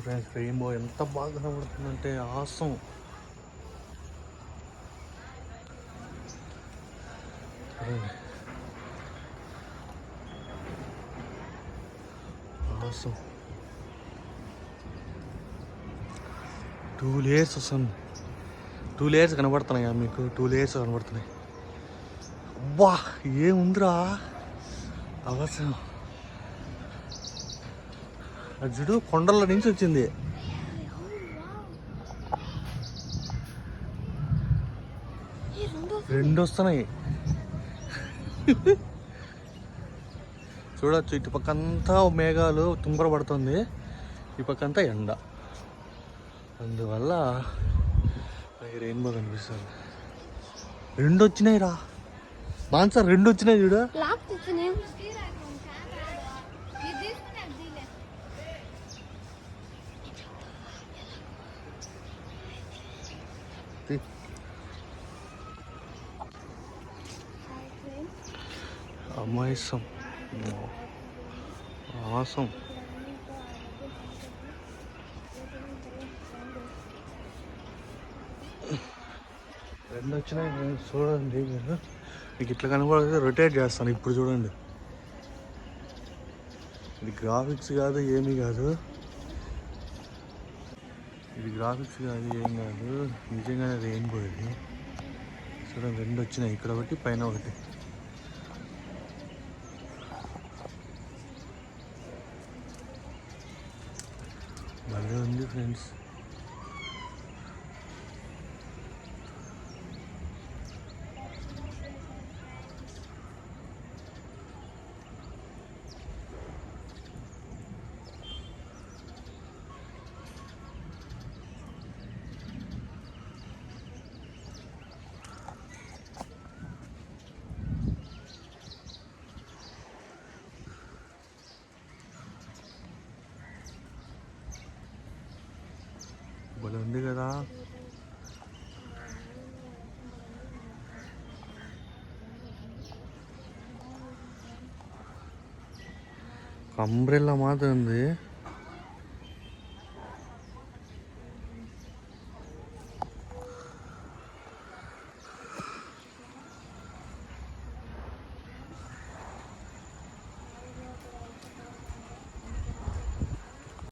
Friends rainbow ఎంత బాగా కనబడుతుందంటే ఆసం. ఆసం. టూ లేయర్స్ వస్తుంది టూ లేయర్స్ కనబడుతున్నాయా మీకు? టూ లేయర్స్ కనబడుతున్నాయి. అబ్బా ఏముందిరా? అవసరం. అది చూడు కొండల నుంచి వచ్చింది. రెండు వస్తున్నాయి. చూడొచ్చు ఇటు పక్క అంతా మేఘాలు తుంపర పడుతుంది ఈ పక్కంతా ఎండ. అందువల్ల రెయిన్బో కనిపిస్తుంది. రెండు వచ్చినాయి రా మాన్సా రెండు వచ్చినాయి చూడు. అమాయసం ఆసం రెండు వచ్చినాయి చూడండి. మీరు మీకు ఇట్లా కనబడితే రొటేట్ చేస్తాను ఇప్పుడు చూడండి. ఇది గ్రాఫిక్స్ కాదు ఏమీ కాదు. ఇది గ్రాఫిక్స్ కాదు ఏం కాదు. నిజంగానే రెయిన్బో ఇది. చూడండి రెండు వచ్చినాయి. ఇక్కడ ఒకటి పైన ఒకటి. భలే ఉంది ఫ్రెండ్స్ భలే ఉంది కదా. అంబ్రెల్లా మాత్రం ఉంది.